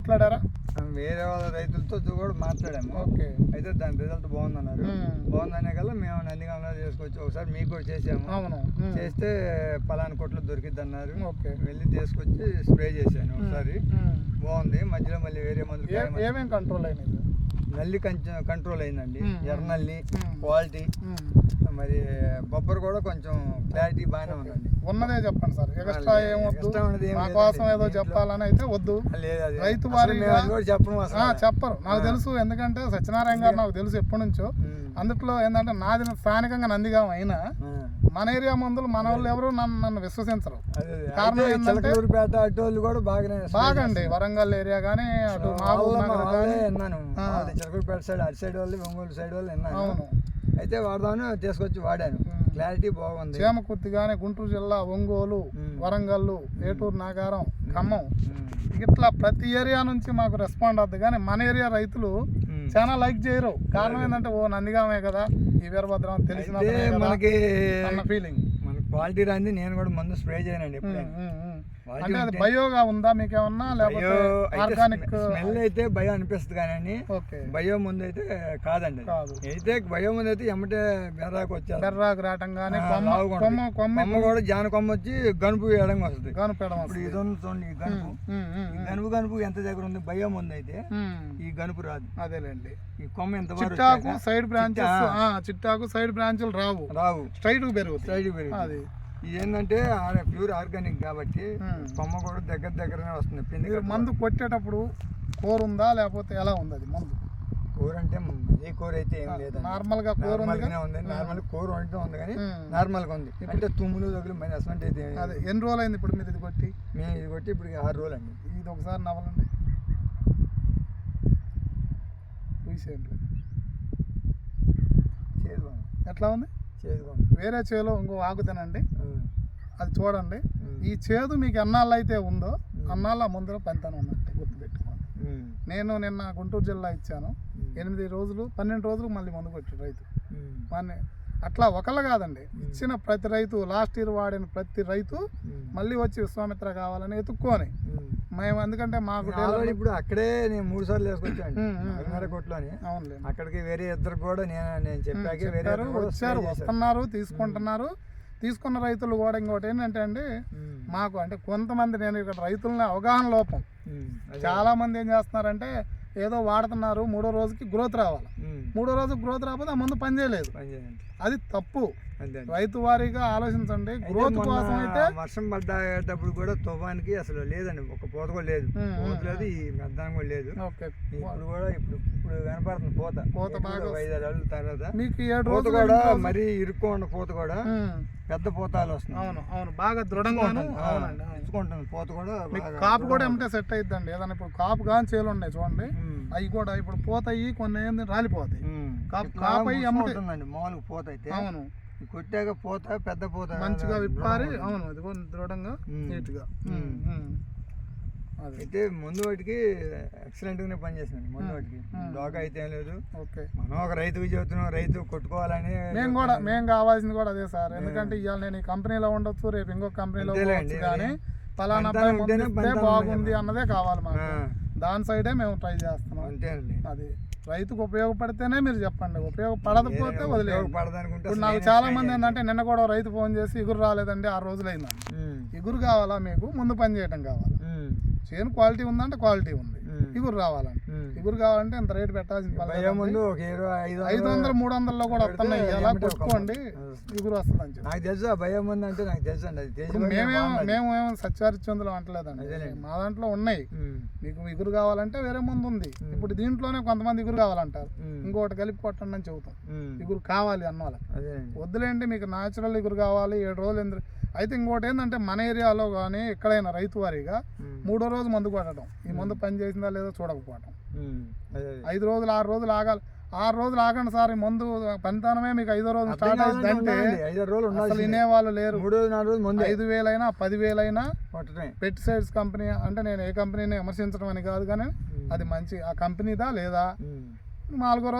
మాట్లాడారా? వేరే వాళ్ళ రైతులతో కూడా మాట్లాడాము. ఓకే. అయితే దాని రిజల్ట్ బాగుందన్నారు. బాగుందనే కల్లా మేము నందిగామలో చేసుకోవచ్చు ఒకసారి మీకు కూడా చేసాము. అవును. చేస్తే పలానా కొట్లు దొరికిద్ది అన్నారు ఓకే. వెళ్ళి తీసుకొచ్చి స్ప్రే చేశాను ఒకసారి. బాగుంది. మధ్యలో మళ్ళీ వేరే మందులు ఏ- కాయమని- ఏమేం కంట్రోల్ అయినాయి? నల్లి కొంచెం కంట్రోల్ అయిందండి. ఎర్రనల్లి. క్వాలిటీ. మరి బొబ్బరు కూడా కొంచెం క్లారిటీ బాగానే ఉందండి ఉన్నదే చెప్పండి సార్ ఎక్స్ట్రా లేదు, ఏం వద్దు ఎక్స్ట్రా ఉన్నది ఏం మా లేదండి. కోసం ఏదో చెప్పాలని అయితే వద్దు రైతు ఆ, అసలు చెప్పరు నాకు. తెలుసు ఎందుకంటే సత్యనారాయణ గారు నాకు తెలుసు ఎప్పటి నుంచో. అందుట్లో ఏంటంటే నాది స్థానికంగా నందిగాం అయినా. మన ఏరియా మందులు మన వాళ్ళు ఎవరు నన్ను నన్ను విశ్వసించరు. కారణం ఏంటంటే- వాళ్ళు కూడా బాగానే బాగా అండి వరంగల్ ఏరియా కానీ అటు విన్నాను. చిలకలూరుపేట సైడ్ అటు సైడ్ వాళ్ళు ఒంగోలు సైడ్ వాళ్ళు విన్నాను. అవును. అయితే వాడదామని తీసుకొచ్చి వాడాను. క్లారిటీ బాగుంది. చేమకుర్తి కానీ గుంటూరు జిల్లా ఒంగోలు. వరంగల్ ఏటూరు నాగారం ఖమ్మం. మ్మ్. ఇట్లా ప్రతి ఏరియా నుంచి మాకు రెస్పాండ్ అవుతుంది కానీ మన ఏరియా రైతులు. చాలా లైక్ చేయరు. కారణం ఏంటంటే ఓ నందిగామే కదా ఈ వీరభద్రం తెలిసిన మనకి ఫీలింగ్ మన క్వాలిటీ రాంది నేను కూడా మందు స్ప్రే చేయనండి ఎప్పుడైనా. అంటే అది బయోగా ఉందా మీకేమన్నా? లేకపోతే బయో అయితే ఆర్గానిక్ స్మెల్ అయితే భయం అనిపిస్తుంది కానీ ఓకే. బయో ముందు అయితే కాదండి. అయితే బయో ముందు అయితే ఎమ్మటే బెర్రాకు వచ్చేది బెర్రాకు రావటం కానీ ఆ, కొమ్మ. కొమ్మ కూడా జాన కొమ్మ వచ్చి గనుపు వేయడం వస్తుంది. కనుపెడం ఇప్పుడు ఇది ఉంది చూడండి ఈ గనుపు. ఈ గనుపు గనుపు ఎంత దగ్గర ఉంది? భయం ముందు అయితే ఈ గనుపు రాదు. అదేలేండి. ఈ కొమ్మ ఎంత చిట్టాకు సైడ్ బ్రాంచెస్ చిట్టా. చిట్టాకు సైడ్ బ్రాంచులు రావు. రావు. స్ట్రైట్ పెరుగుతాయి. సైడ్ పెరిగి అది. ఏంటంటే ప్యూర్ ఆర్గానిక్ కాబట్టి మ్మ్. కొమ్మ కూడా దగ్గర దగ్గరనే వస్తుంది పిండి మందు కొట్టేటప్పుడు కూర ఉందా లేకపోతే ఎలా ఉంది అది మందు? కూర అంటే ఏ కూర అయితే ఏం లేదండి. నార్మల్గా కూర ఉంది నార్మల్ కూర వండటం ఉంది కానీ మ్మ్. నార్మల్గా ఉంది అంటే తుమ్ములు దగ్గర మరి అసలు అయితే లేదు. ఎన్ని రోజులు అయింది ఇప్పుడు మీరు ఇది కొట్టి? మేము ఇది కొట్టి ఇప్పుడు ఆరు రోజులు అండి ఇది ఒకసారి నవ్వలండి. చూసేయండి ఎట్లా ఉంది? వేరే చేలో ఇంకో ఆకు తినండి. అది చూడండి. ఈ చేదు మీకు ఎన్నాళ్ళు అయితే ఉందో అన్నాళ్ళ ముందర పంతనం ఉన్నట్టు గుర్తుపెట్టుకోండి. నేను నిన్న గుంటూరు జిల్లా ఇచ్చాను. ఎనిమిది రోజులు పన్నెండు రోజులు మళ్ళీ మందు కొట్టాడు రైతు. మన అట్లా ఒకళ్ళు కాదండి ఇచ్చిన ప్రతి రైతు లాస్ట్ ఇయర్ వాడిన ప్రతి రైతు. మళ్ళీ వచ్చి విశ్వామిత్ర కావాలని ఎత్తుక్కొని మ్మ్. ఎందుకంటే మాకు ఆల్రెడీ ఇప్పుడు అక్కడే నేను మూడు సార్లు వేసుకొచ్చాను కొట్లోని అక్కడికి వేరే ఇద్దరు కూడా నేను నేను చెప్పాక వేరే వచ్చారు. వస్తున్నారు తీసుకుంటున్నారు తీసుకున్న రైతులు కూడా ఇంకోటి ఏంటంటే అండి. మాకు అంటే కొంతమంది నేను ఇక్కడ రైతులని అవగాహన లోపం. చాలా మంది ఏం చేస్తున్నారంటే ఏదో వాడుతున్నారు మూడో రోజుకి గ్రోత్ రావాలి. మూడో రోజు గ్రోత్ రాకపోతే ఆ ముందు పని చేయలేదు. పని చేయండి. అది తప్పు. రైతు వారీగా ఆలోచించండి. గ్రోత్ కోసం అయితే వర్షం పడ్డేటప్పుడు కూడా తుఫానికి అసలు లేదండి. ఒక పూత కూడా లేదు. పూత లేదు ఈ మధ్యాహ్నం కూడా లేదు. ఇప్పుడు కూడా ఇప్పుడు ఇప్పుడు కనపడుతుంది పూత. పూత బాగా ఐదారు రోజుల తర్వాత మీకు ఏడు రోజులు కూడా మరీ ఇరుక్కోండి పూత కూడా పెద్ద పూతాలు వస్తున్నాయి. అవును అవును. బాగా. ఆ, అవునండి. ఇచ్చుకుంటుంది పూత కూడా కాపు కూడా దృఢంగా ఏమంటే సెట్ అయిద్దండి. ఏదైనా ఇప్పుడు కాపు కానీ చేలు ఉన్నాయి చూడండి. అవి కూడా ఇప్పుడు పోతాయి కొన్ని ఏంది రాలిపోతాయి. కాపు- కాపు అయ్యి ఉంటుందండి మామూలుగా పూత అయితే అవును కొట్టాక పూత పెద్ద పూత. మంచిగా విప్పారి దృఢంగా అవును అది కూడా దృఢంగా. నీట్గా. ఉమ్. అది అయితే ముందు వాటికి ఎక్సలెంట్ గానే పనిచేసింది ముందు వాటికి. డోకా అయితే ఏం లేదు. ఓకే. మనం ఒక రైతుకి చెబుతున్నాం రైతు కొట్టుకోవాలని మేము కూడా మేము కావాల్సింది కూడా అదే సార్. ఎందుకంటే ఇవాళ నేను ఈ కంపెనీలో ఉండొచ్చు రేపు ఇంకో కంపెనీలో ఉండొచ్చు కానీ పంటలు బాగుంది అన్నదే కావాలి మాకు. ఆ. దాని సైడే మేము ట్రై చేస్తున్నాం. అంతే అండి అది రైతుకు ఉపయోగపడితేనే మీరు చెప్పండి. ఉపయోగపడకపోతే పడదనుకుంటే ఇప్పుడు నాకు చాలా మంది ఏంటంటే నిన్న కూడా రైతు ఫోన్ చేసి ఇగురు రాలేదండి ఆరు రోజులు అయిందండి ఇగురు కావాలా మీకు? ముందు పని చేయడం కావాలా? చేను క్వాలిటీ ఉందంటే క్వాలిటీ ఉంది. ఇగురు రావాలండి ఇగురు కావాలంటే ఇంత రేటు పెట్టాల్సిన. ముందు ఇరవై ఐదు వందలు మూడు వందల్లో కూడా వస్తున్నాయి. ఎలా కొట్టుకోండి ఇగురు వస్తుందని చెప్పి. నాకు తెలుసు భయం ముందు అంటే నాకు తెలుసు అండి. అది తెలిసి మేమేమో అంటలేదండి. మా దాంట్లో ఉన్నాయి. మీకు ఇగురు కావాలంటే వేరే ముందు ఉంది. ఇప్పుడు దీంట్లోనే కొంతమంది ఇగురు కావాలంటారు. ఇంకోటి కలిపి కొట్టండి అని చెబుతాం. ఇగురు కావాలి అన్న వాళ్ళకి. వద్దులేండి మీకు న్యాచురల్ ఇగురు కావాలి. ఏడు రోజులు ఎందుకు అయితే ఇంకోటి ఏంటంటే మన ఏరియాలో కానీ ఎక్కడైనా రైతు వారీగా. మూడో రోజు మందు కొట్టడం. ఈ మందు పని చేసిందా లేదో అదే. ఐదు రోజులు ఆరు రోజులు ఆగాలి. ఆరు రోజులు ఆగండి సార్ ఈ మందు పనితనమే మీకు ఐదో రోజు స్టార్ట్ రోజులు అసలు. వినేవాళ్ళు లేరు. మూడు నాలుగు రోజులు ముందే. ఐదు వేలైనా పదివేలైనా పెస్టిసైడ్స్ కంపెనీ అంటే నేను ఏ కంపెనీని విమర్శించడం అని కాదు కానీ అది మంచి ఆ కంపెనీదా లేదా. నాలుగో రోజు